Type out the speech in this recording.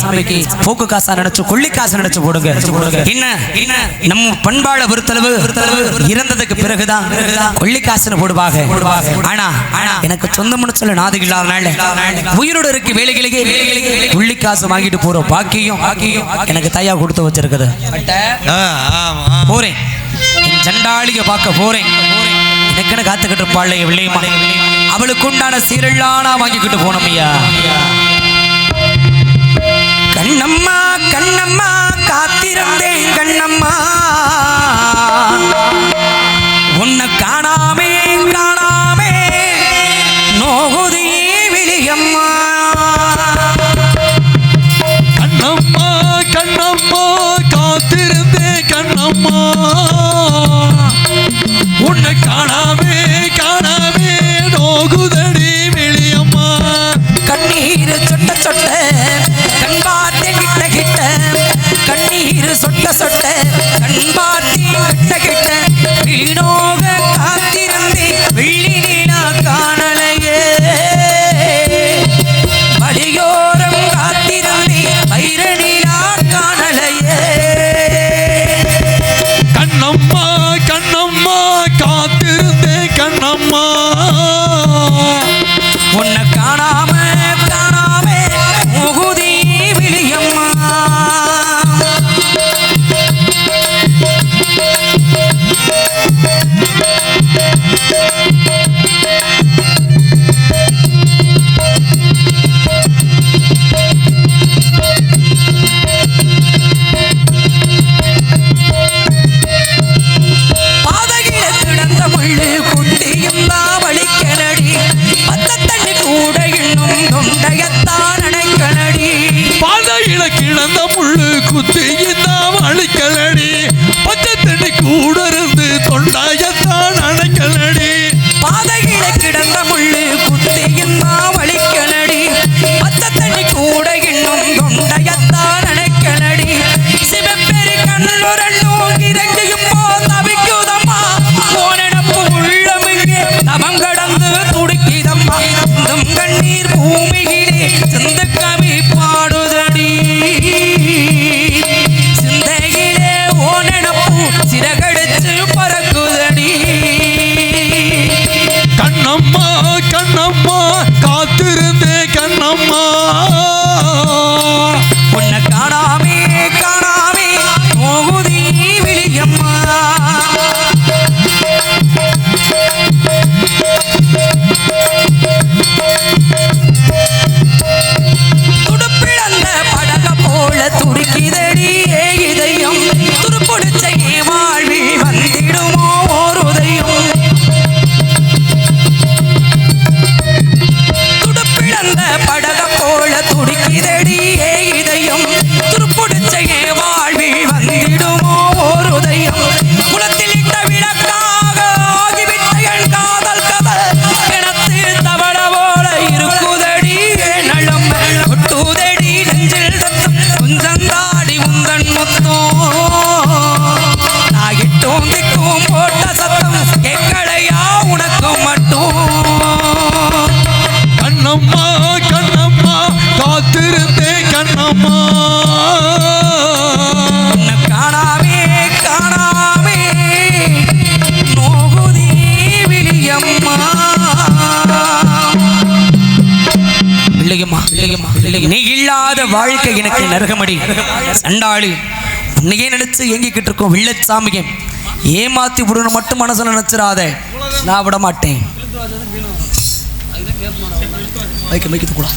சாமிக்கு போக்கு காசா நினைச்சு கொள்ளி காசு நினைச்சு போடுங்க. என்ன? நம்ம பண்பாட பொறுத்தளவு இறந்ததுக்கு பிறகுதான் கொள்ளி காசுன்னு போடுவாங்க. ஆனா ஆனா எனக்கு சொந்தம்னு சொல்ல நாது இல்லாதனால உயிரோட இருக்கு வேலைகளுக்கு கொள்ளி காசு வாங்கிட்டு போற பாக்கியம் எனக்கு தையா கொடுத்து வச்சிருக்குது. போறேன். சண்டாளிய பார்க்க போறேன். எனக்குன்னு காத்துக்கிட்டு இருப்பாள் அவளுக்கு உண்டான சீரெல்லாம் வாங்கிக்கிட்டு போனோம் ஐயா. காணாமே காணாமே. நோகுதி விழியம்மா கண்ணம்மா கண்ணம்மா காத்திருந்தே கண்ணம்மா. உன்னை காணாமே காணாமே. நோகுதடி விழியம்மா கண்ணீர் சொட்ட சொட்ட கண் கிட்ட கிட்ட கண்ணீர் சொட்ட சொட்ட. பூமியிலே கண்ணம்மா. காணாமே காணாமே. நோகுதி விழியம்மா. இல்லையம்மா இல்லையம்மா பிள்ளைங்க நீ இல்லாத வாழ்க்கை எனக்கு நரகமடி சண்டாளி உன்னையே நினைச்சு ஏங்கிக்கிட்டு இருக்கோம் வில்லச்சாமியை? ஏமாத்தி விடணும் மட்டும் மனசுல நினைச்சிடாத. நான் விட மாட்டேன் மைக்க மைக்க கூட